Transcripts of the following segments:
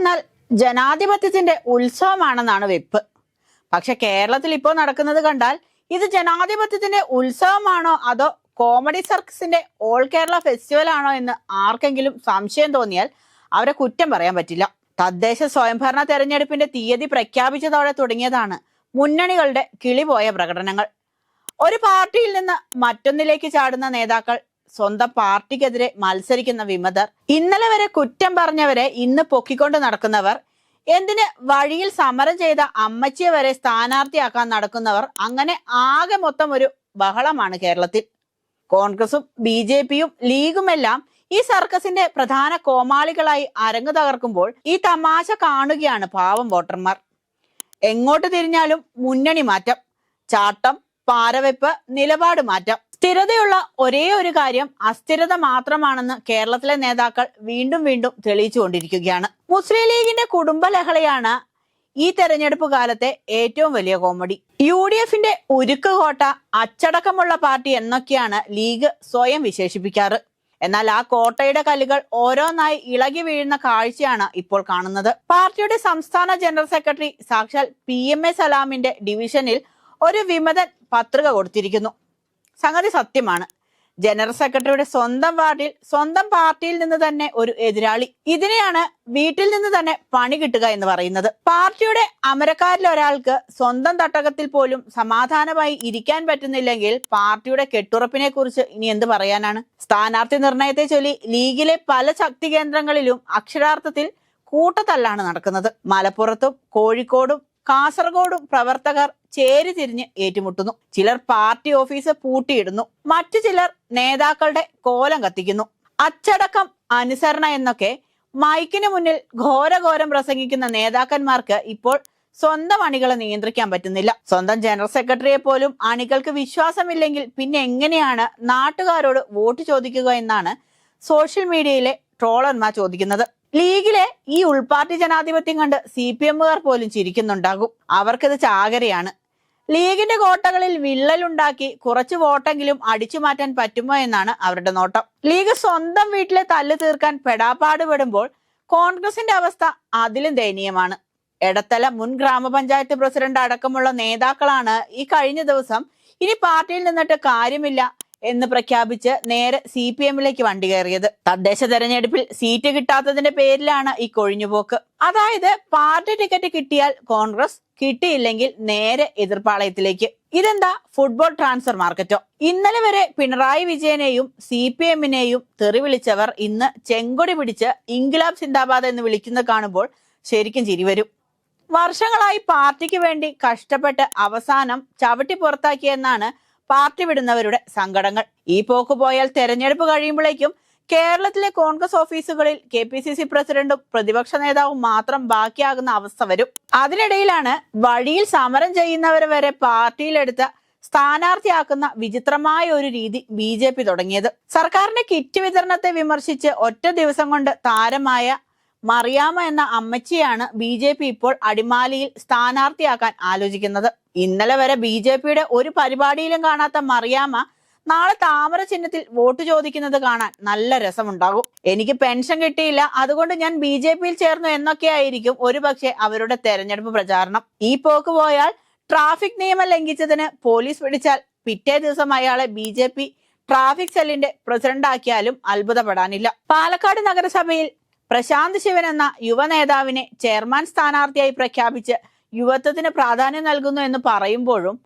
എന്നാൽ ജനാധിപത്യത്തിന്റെ ഉത്സവമാണെന്നാണ് വെപ്പ്. പക്ഷെ കേരളത്തിൽ ഇപ്പോൾ നടക്കുന്നത് കണ്ടാൽ ഇത് ജനാധിപത്യത്തിന്റെ ഉത്സവമാണോ അതോ കോമഡി സർക്കസിന്റെ ഓൾ കേരള ഫെസ്റ്റിവൽ ആണോ എന്ന് ആർക്കെങ്കിലും സംശയം തോന്നിയാൽ അവരെ കുറ്റം പറയാൻ പറ്റില്ല. തദ്ദേശ സ്വയംഭരണ തെരഞ്ഞെടുപ്പിന്റെ തീയതി പ്രഖ്യാപിച്ചതോടെ തുടങ്ങിയതാണ് മുന്നണികളുടെ കിളിപോയ പ്രകടനങ്ങൾ. ഒരു പാർട്ടിയിൽ നിന്ന് മറ്റൊന്നിലേക്ക് ചാടുന്ന നേതാക്കൾ സ്വന്തം പാർട്ടിക്കെതിരെ മത്സരിക്കുന്ന വിമതർ ഇന്നലെ വരെ കുറ്റം പറഞ്ഞവരെ ഇന്ന് പൊക്കിക്കൊണ്ട് നടക്കുന്നവർ എന്തിന് വഴിയിൽ സമരം ചെയ്ത അമ്മച്ചിയെ വരെ സ്ഥാനാർത്ഥിയാക്കാൻ നടക്കുന്നവർ അങ്ങനെ ആകെ മൊത്തം ഒരു ബഹളമാണ് കേരളത്തിൽ. കോൺഗ്രസും ബി ജെ പിയും ലീഗുമെല്ലാം ഈ സർക്കസിന്റെ പ്രധാന കോമാളികളായി അരങ്ങു തകർക്കുമ്പോൾ ഈ തമാശ കാണുകയാണ് പാവം വോട്ടർമാർ. എങ്ങോട്ട് തിരിഞ്ഞാലും മുന്നണി മാറ്റം ചാട്ടം പാരവെപ്പ് നിലപാട് മാറ്റം. സ്ഥിരതയുള്ള ഒരേ ഒരു കാര്യം അസ്ഥിരത മാത്രമാണെന്ന് കേരളത്തിലെ നേതാക്കൾ വീണ്ടും വീണ്ടും തെളിയിച്ചുകൊണ്ടിരിക്കുകയാണ്. മുസ്ലിം ലീഗിന്റെ കുടുംബ ലഹളയാണ് ഈ തെരഞ്ഞെടുപ്പ് കാലത്തെ ഏറ്റവും വലിയ കോമഡി. യു ഡി എഫിന്റെ ഉരുക്ക് കോട്ട അച്ചടക്കമുള്ള പാർട്ടി എന്നൊക്കെയാണ് ലീഗ് സ്വയം വിശേഷിപ്പിക്കാറ്. എന്നാൽ ആ കോട്ടയുടെ കല്ലുകൾ ഓരോന്നായി ഇളകി വീഴുന്ന കാഴ്ചയാണ് ഇപ്പോൾ കാണുന്നത്. പാർട്ടിയുടെ സംസ്ഥാന ജനറൽ സെക്രട്ടറി സാക്ഷാൽ പി എം എ സലാമിന്റെ ഡിവിഷനിൽ ഒരു വിമതൻ പത്രിക കൊടുത്തിരിക്കുന്നു. സംഗതി സത്യമാണ്. ജനറൽ സെക്രട്ടറിയുടെ സ്വന്തം വാർഡിൽ സ്വന്തം പാർട്ടിയിൽ നിന്ന് തന്നെ ഒരു എതിരാളി. ഇതിനെയാണ് വീട്ടിൽ നിന്ന് തന്നെ പണി കിട്ടുക എന്ന് പറയുന്നത്. പാർട്ടിയുടെ അമരക്കാരിൽ ഒരാൾക്ക് സ്വന്തം തട്ടകത്തിൽ പോലും സമാധാനമായി ഇരിക്കാൻ പറ്റുന്നില്ലെങ്കിൽ പാർട്ടിയുടെ കെട്ടുറപ്പിനെ കുറിച്ച് ഇനി എന്ത് പറയാനാണ്? സ്ഥാനാർത്ഥി നിർണയത്തെ ചൊല്ലി ലീഗിലെ പല ശക്തി കേന്ദ്രങ്ങളിലും അക്ഷരാർത്ഥത്തിൽ കൂട്ടത്തല്ലാണ് നടക്കുന്നത്. മലപ്പുറത്തും കോഴിക്കോടും കാസർഗോഡും പ്രവർത്തകർ ചേരി തിരിഞ്ഞ് ഏറ്റുമുട്ടുന്നു. ചിലർ പാർട്ടി ഓഫീസ് പൂട്ടിയിടുന്നു. മറ്റു ചിലർ നേതാക്കളുടെ കോലം കത്തിക്കുന്നു. അച്ചടക്കം അനുസരണ എന്നൊക്കെ മൈക്കിന് മുന്നിൽ ഘോരഘോരം പ്രസംഗിക്കുന്ന നേതാക്കന്മാർക്ക് ഇപ്പോൾ സ്വന്തം അണികളെ നിയന്ത്രിക്കാൻ പറ്റുന്നില്ല. സ്വന്തം ജനറൽ സെക്രട്ടറിയെ പോലും അണികൾക്ക് വിശ്വാസമില്ലെങ്കിൽ പിന്നെ എങ്ങനെയാണ് നാട്ടുകാരോട് വോട്ട് ചോദിക്കുക എന്നാണ് സോഷ്യൽ മീഡിയയിലെ ട്രോളർമാർ ചോദിക്കുന്നത്. ലീഗിലെ ഈ ഉൾപാർട്ടി ജനാധിപത്യം കണ്ട് സി പി എമ്മുകാർ പോലും ചിരിക്കുന്നുണ്ടാകും. അവർക്കിത് ചാകരയാണ്. ലീഗിന്റെ കോട്ടകളിൽ വിള്ളലുണ്ടാക്കി കുറച്ച് വോട്ടെങ്കിലും അടിച്ചു മാറ്റാൻ പറ്റുമോ എന്നാണ് അവരുടെ നോട്ടം. ലീഗ് സ്വന്തം വീട്ടിലെ തല്ല് തീർക്കാൻ പെടാപ്പാട് പെടുമ്പോൾ കോൺഗ്രസിന്റെ അവസ്ഥ അതിലും ദയനീയമാണ്. എടത്തല മുൻ ഗ്രാമപഞ്ചായത്ത് പ്രസിഡന്റ് അടക്കമുള്ള നേതാക്കളാണ് ഈ കഴിഞ്ഞ ദിവസം ഇനി പാർട്ടിയിൽ നിന്നിട്ട് കാര്യമില്ല എന്ന് പ്രഖ്യാപിച്ച് നേരെ സി പി എമ്മിലേക്ക് വണ്ടി കയറിയത്. തദ്ദേശ തെരഞ്ഞെടുപ്പിൽ സീറ്റ് കിട്ടാത്തതിന്റെ പേരിലാണ് ഈ കൊഴിഞ്ഞുപോക്ക്. അതായത് പാർട്ടി ടിക്കറ്റ് കിട്ടിയാൽ കോൺഗ്രസ് കിട്ടിയില്ലെങ്കിൽ നേരെ എതിർപ്പാളയത്തിലേക്ക്. ഇതെന്താ? ഫുട്ബോൾ ട്രാൻസ്ഫർ മാർക്കറ്റോ ഇന്നലെ വരെ പിണറായി വിജയനെയും സി പി എമ്മിനെയും തെറി വിളിച്ചവർ ഇന്ന് ചെങ്കൊടി പിടിച്ച് ഇൻഗുലാബ് സിന്ദാബാദ് എന്ന് വിളിക്കുന്ന കാണുമ്പോൾ ശരിക്കും ചിരി വരും. വർഷങ്ങളായി പാർട്ടിക്ക് വേണ്ടി കഷ്ടപ്പെട്ട് അവസാനം ചവിട്ടി പുറത്താക്കിയെന്നാണ് പാർട്ടി വിടുന്നവരുടെ സങ്കടങ്ങൾ. ഈ പോക്ക് പോയാൽ തെരഞ്ഞെടുപ്പ് കഴിയുമ്പോഴേക്കും കേരളത്തിലെ കോൺഗ്രസ് ഓഫീസുകളിൽ കെ പി സി സി പ്രസിഡന്റും പ്രതിപക്ഷ നേതാവും മാത്രം ബാക്കിയാകുന്ന അവസ്ഥ വരും. അതിനിടയിലാണ് വഴിയിൽ സമരം ചെയ്യുന്നവരെ വരെ പാർട്ടിയിലെടുത്ത് സ്ഥാനാർത്ഥിയാക്കുന്ന വിചിത്രമായ ഒരു രീതി ബി ജെ പി തുടങ്ങിയത്. സർക്കാരിന്റെ കിറ്റ് വിതരണത്തെ വിമർശിച്ച് ഒറ്റ ദിവസം കൊണ്ട് താരമായ മറിയാമ എന്ന അമ്മച്ചിയാണ് ബി ജെ പി ഇപ്പോൾ അടിമാലിയിൽ സ്ഥാനാർത്ഥിയാക്കാൻ ആലോചിക്കുന്നത്. ഇന്നലെ വരെ ബി ജെ പിയുടെ ഒരു പരിപാടിയിലും കാണാത്ത മറിയാമ നാളെ താമര ചിഹ്നത്തിൽ വോട്ട് ചോദിക്കുന്നത് കാണാൻ നല്ല രസമുണ്ടാകും. എനിക്ക് പെൻഷൻ കിട്ടിയില്ല. അതുകൊണ്ട് ഞാൻ ബി ജെ പിയിൽ ചേർന്നു എന്നൊക്കെയായിരിക്കും ഒരുപക്ഷെ അവരുടെ തെരഞ്ഞെടുപ്പ് പ്രചാരണം. ഈ പോക്ക് പോയാൽ ട്രാഫിക് നിയമം ലംഘിച്ചതിന് പോലീസ് പിടിച്ചാൽ പിറ്റേ ദിവസം അയാളെ ബി ജെ പി ട്രാഫിക് സെല്ലിന്റെ പ്രസിഡന്റ് ആക്കിയാലും അത്ഭുതപ്പെടാനില്ല. പാലക്കാട് നഗരസഭയിൽ പ്രശാന്ത് ശിവൻ എന്ന യുവ നേതാവിനെ ചെയർമാൻ സ്ഥാനാർത്ഥിയായി പ്രഖ്യാപിച്ച് യുവത്വത്തിന് പ്രാധാന്യം നൽകുന്നു എന്ന് പറയുമ്പോഴും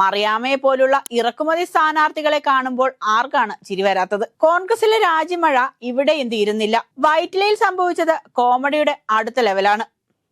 മറിയാമയെ പോലുള്ള ഇറക്കുമതി സ്ഥാനാർത്ഥികളെ കാണുമ്പോൾ ആർക്കാണ് ചിരി വരാത്തത്? കോൺഗ്രസിലെ രാജിമഴ ഇവിടെയും തീരുന്നില്ല വൈറ്റിലയിൽ സംഭവിച്ചത് കോമഡിയുടെ അടുത്ത ലെവലാണ്.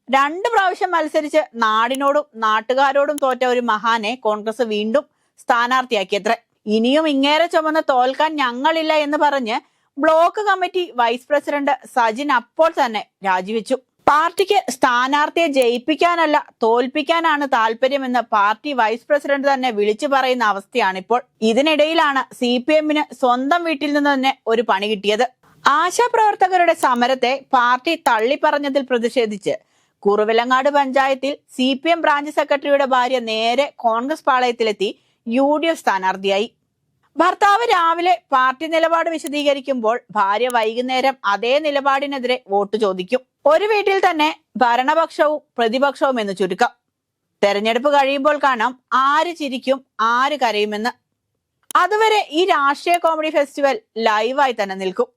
രണ്ട് പ്രാവശ്യം മത്സരിച്ച് നാടിനോടും നാട്ടുകാരോടും തോറ്റ ഒരു മഹാനെ കോൺഗ്രസ് വീണ്ടും സ്ഥാനാർത്ഥിയാക്കിയത്ര. ഇനിയും ഇങ്ങേറെ ചുമന്ന് തോൽക്കാൻ ഞങ്ങളില്ല എന്ന് പറഞ്ഞ് block committee vice president Sajin അപ്പോൾ തന്നെ രാജിവെച്ചു. പാർട്ടിക്ക് സ്ഥാനാർത്ഥിയെ ജയിപ്പിക്കാനല്ല തോൽപ്പിക്കാനാണ് താല്പര്യമെന്ന് പാർട്ടി വൈസ് പ്രസിഡന്റ് തന്നെ വിളിച്ചു പറയുന്ന അവസ്ഥയാണിപ്പോൾ. ഇതിനിടയിലാണ് സി പി എമ്മിന് സ്വന്തം വീട്ടിൽ നിന്ന് തന്നെ ഒരു പണി കിട്ടിയത്. ആശാപ്രവർത്തകരുടെ സമരത്തെ പാർട്ടി തള്ളിപ്പറഞ്ഞതിൽ പ്രതിഷേധിച്ച് കുറുവിലങ്ങാട് പഞ്ചായത്തിൽ സി പി എം ബ്രാഞ്ച് സെക്രട്ടറിയുടെ ഭാര്യ നേരെ കോൺഗ്രസ് പാളയത്തിലെത്തി യു ഡി എഫ് സ്ഥാനാർത്ഥിയായി. ഭർത്താവ് രാവിലെ പാർട്ടി നിലപാട് വിശദീകരിക്കുമ്പോൾ ഭാര്യ വൈകുന്നേരം അതേ നിലപാടിനെതിരെ വോട്ട് ചോദിക്കും. ഒരു വീട്ടിൽ തന്നെ ഭരണപക്ഷവും പ്രതിപക്ഷവും എന്ന് ചുരുക്കം. തെരഞ്ഞെടുപ്പ് കഴിയുമ്പോൾ കാണാം ആര് ചിരിക്കും ആര് കരയുമെന്ന്. അതുവരെ ഈ രാഷ്ട്രീയ കോമഡി ഫെസ്റ്റിവൽ ലൈവായി തന്നെ നിൽക്കും.